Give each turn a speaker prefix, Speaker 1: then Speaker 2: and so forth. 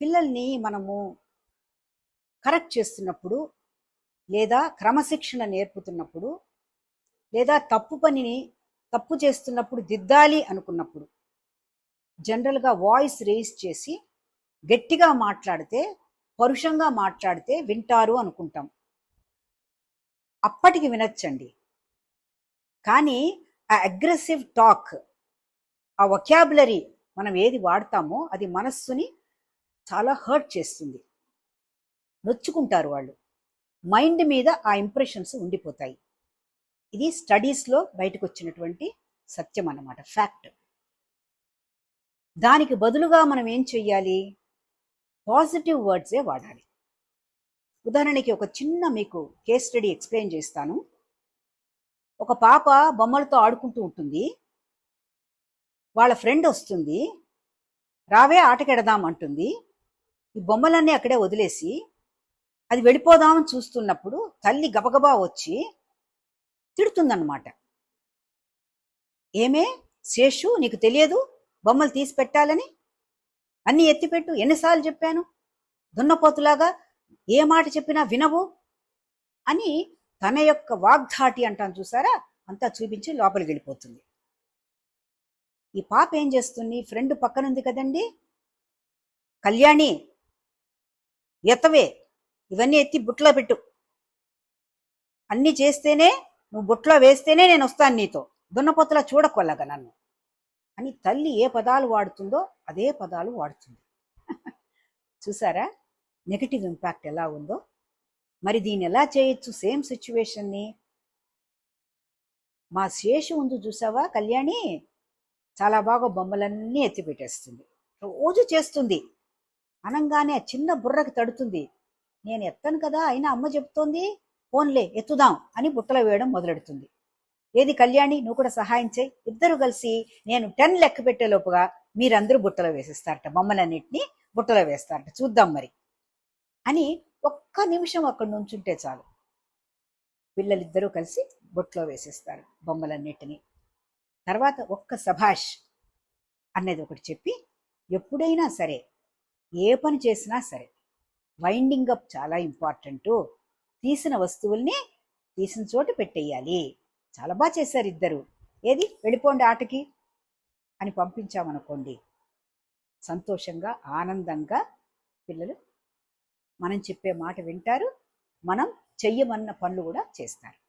Speaker 1: పిల్లల్ని మనము కరెక్ట్ చేస్తున్నప్పుడు లేదా క్రమశిక్షణ నేర్పుతున్నప్పుడు లేదా తప్పు పనిని తప్పు చేస్తున్నప్పుడు దిద్దాలి అనుకున్నప్పుడు జనరల్గా వాయిస్ రేస్ చేసి గట్టిగా మాట్లాడితే పరుషంగా మాట్లాడితే వింటారు అనుకుంటాం. అప్పటికి వినొచ్చండి. కానీ ఆ అగ్రెసివ్ టాక్ ఆ వొకాబులరీ మనం ఏది వాడతామో అది మనస్సుని చాలా హర్ట్ చేస్తుంది. నొచ్చుకుంటారు వాళ్ళు. మైండ్ మీద ఆ ఇంప్రెషన్స్ ఉండిపోతాయి. ఇది స్టడీస్లో బయటకు వచ్చినటువంటి సత్యం అన్నమాట ఫ్యాక్ట్ దానికి బదులుగా మనం ఏం చెయ్యాలి? పాజిటివ్ వర్డ్సే వాడాలి. ఉదాహరణకి ఒక చిన్న మీకు కేస్ స్టడీ ఎక్స్ప్లెయిన్ చేస్తాను. ఒక పాప బొమ్మలతో ఆడుకుంటూ ఉంటుంది. వాళ్ళ ఫ్రెండ్ వస్తుంది. రావే ఆటకెడదాం అంటుంది. ఈ బొమ్మలన్నీ అక్కడే వదిలేసి అది వెళ్ళిపోదామని చూస్తున్నప్పుడు తల్లి గబగబా వచ్చి తిడుతుందన్నమాట. ఏమే? శేషు నీకు తెలియదు? బొమ్మలు తీసి పెట్టాలని? అన్నీ ఎత్తిపెట్టు ఎన్నిసార్లు చెప్పాను? దున్నపోతులాగా ఏ మాట చెప్పినా వినవు? అని తన యొక్క వాగ్ధాటి అంటాను చూసారా? అంతా చూపించి లోపలికి వెళ్ళిపోతుంది. ఈ పాప ఏం చేస్తుంది? ఫ్రెండ్ పక్కనుంది కదండి. కళ్యాణి ఎత్తవే. ఇవన్నీ ఎత్తి బుట్లో పెట్టు. అన్నీ చేస్తేనే నువ్వు బుట్లో వేస్తేనే నేను వస్తాను నీతో. దున్నపోతులా చూడకొల్లగా నన్ను. అని తల్లి ఏ పదాలు వాడుతుందో అదే పదాలు వాడుతుంది. చూసారా? నెగటివ్ ఇంపాక్ట్ ఎలా ఉందో. మరి దీన్ని ఎలా చేయొచ్చు? సేమ్ సిచ్యువేషన్ని. మా శేషు ఉంది చూసావా కళ్యాణి? చాలా బాగా బొమ్మలన్నీ ఎత్తి పెట్టేస్తుంది. రోజు చేస్తుంది. అనంగానే చిన్న బుర్రకు తడుతుంది. నేను ఎత్తను కదా అయినా అమ్మ చెబుతోంది ఫోన్లే ఎత్తుదాం అని బుట్టలో వేయడం మొదలెడుతుంది. ఏది కళ్యాణి నువ్వు కూడా సహాయం చేయి. ఇద్దరు కలిసి నేను టెన్ లెక్క పెట్టేలోపుగా మీరందరూ బుట్టలో వేసేస్తారట. బొమ్మలన్నింటినీ బుట్టలో వేస్తారట. చూద్దాం మరి అని ఒక్క నిమిషం అక్కడ నుంచుంటే చాలు. పిల్లలిద్దరూ కలిసి బొట్లో వేసేస్తారు బొమ్మలన్నిటినీ. తర్వాత ఒక్క సభాష్ అనేది ఒకటి చెప్పి ఎప్పుడైనా సరే ఏ పని చేసినా సరే వైండింగ్ అప్ చాలా ఇంపార్టెంట్ తీసిన వస్తువుల్ని తీసిన చోట పెట్టేయాలి. చాలా బాగా చేశారు ఇద్దరు. ఏది? వెళ్ళిపోండి ఆటకి అని పంపించామనుకోండి. సంతోషంగా ఆనందంగా పిల్లలు మనం చెప్పే మాట వింటారు. మనం చెయ్యమన్న పనులు కూడా చేస్తారు.